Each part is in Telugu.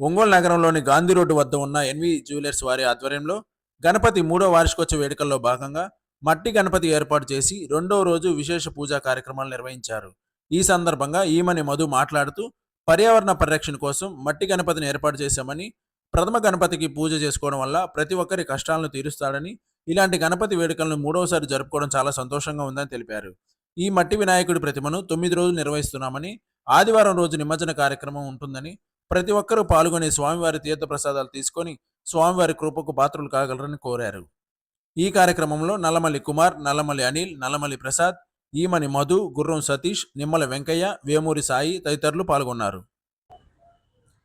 ఒంగోలు నగరంలోని గాంధీ రోడ్డు వద్ద ఉన్న ఎన్వి జ్యువెలర్స్ వారి ఆధ్వర్యంలో గణపతి మూడో వార్షికోత్సవ వేడుకల్లో భాగంగా మట్టి గణపతి ఏర్పాటు చేసి రెండో రోజు విశేష పూజా కార్యక్రమాలు నిర్వహించారు. ఈ సందర్భంగా ఈమని మధు మాట్లాడుతూ పర్యావరణ పరిరక్షణ కోసం మట్టి గణపతిని ఏర్పాటు చేశామని ప్రథమ గణపతికి పూజ చేసుకోవడం వల్ల ప్రతి ఒక్కరి కష్టాలను తీరుస్తాడని ఇలాంటి గణపతి వేడుకలను మూడవసారి జరుపుకోవడం చాలా సంతోషంగా ఉందని తెలిపారు. ఈ మట్టి వినాయకుడి ప్రతిమను తొమ్మిది రోజులు నిర్వహిస్తున్నామని ఆదివారం రోజు నిమజ్జన కార్యక్రమం ఉంటుందని ప్రతి ఒక్కరూ పాల్గొని స్వామివారి తీర్థ ప్రసాదాలు తీసుకొని స్వామివారి కృపకు పాత్రలు కాగలరని కోరారు. ఈ కార్యక్రమంలో నల్లమల్లి కుమార్ నల్లమల్లి అనిల్ నల్లమల్లి ప్రసాద్ ఈమని మధు గుర్రం సతీష్ నిమ్మల వెంకయ్య వేమూరి సాయి తదితరులు పాల్గొన్నారు.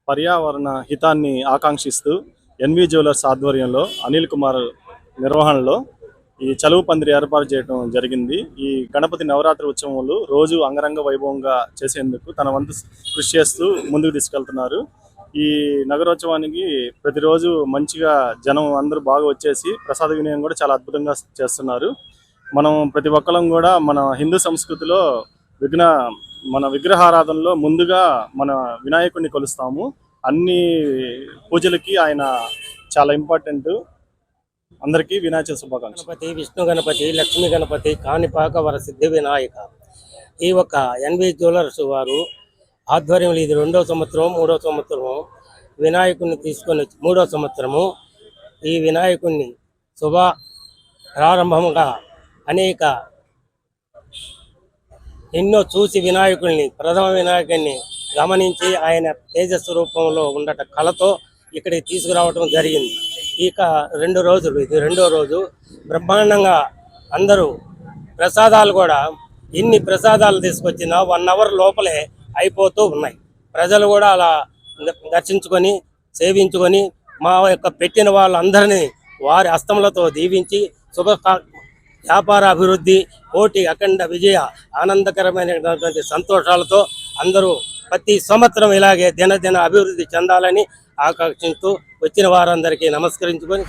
పర్యావరణ హితాన్ని ఆకాంక్షిస్తూ ఎన్వి జ్యువెలర్స్ ఆధ్వర్యంలో అనిల్ కుమార్ నిర్వహణలో ఈ చలువు పందిరి ఏర్పాటు చేయడం జరిగింది. ఈ గణపతి నవరాత్రి ఉత్సవాలు రోజు అంగరంగ వైభవంగా చేసేందుకు తన వంతు కృషి చేస్తూ ముందుకు తీసుకెళ్తున్నారు. ఈ నగరోత్సవానికి ప్రతిరోజు మంచిగా జనం అందరూ బాగా వచ్చేసి ప్రసాద వినియోగం కూడా చాలా అద్భుతంగా చేస్తున్నారు. మనం ప్రతి ఒక్కరం కూడా మన హిందూ సంస్కృతిలో విఘ్న మన విగ్రహారాధనలో ముందుగా మన వినాయకుడిని కొలుస్తాము. అన్ని పూజలకి ఆయన చాలా ఇంపార్టెంట్. అందరికీ వినాయక శుభాకాంక్షలు. గణపతి విష్ణు గణపతి లక్ష్మీ గణపతి కాణిపాక వర సిద్ధి వినాయక. ఈ ఒక ఎన్వి జ్యువెలర్స్ వారు ఆధ్వర్యంలో ఇది రెండో సంవత్సరం మూడో సంవత్సరం వినాయకుడిని తీసుకొని మూడో సంవత్సరము. ఈ వినాయకుడిని శుభ ప్రారంభముగా అనేక ఎన్నో చూసి వినాయకుడిని ప్రథమ వినాయకుడిని గమనించి ఆయన తేజస్సు రూపంలో ఉండట కళతో ఇక్కడికి తీసుకురావడం జరిగింది. ఇక రెండు రోజులు ఇది రెండో రోజు. బ్రహ్మాండంగా అందరూ ప్రసాదాలు కూడా ఎన్ని ప్రసాదాలు తీసుకొచ్చినా వన్ అవర్ లోపలే అయిపోతూ ఉన్నాయి. ప్రజలు కూడా అలా దర్శించుకొని సేవించుకొని మా యొక్క పెట్టిన వాళ్ళందరినీ వారి హస్తములతో దీవించి శుభ వ్యాపార అభివృద్ధి పోటీ అఖండ విజయ ఆనందకరమైనటువంటి సంతోషాలతో అందరూ ప్రతి సంవత్సరం ఇలాగే దినదిన అభివృద్ధి చెందాలని ఆకాంక్షిస్తూ వచ్చిన వారందరికీ నమస్కరించుకొని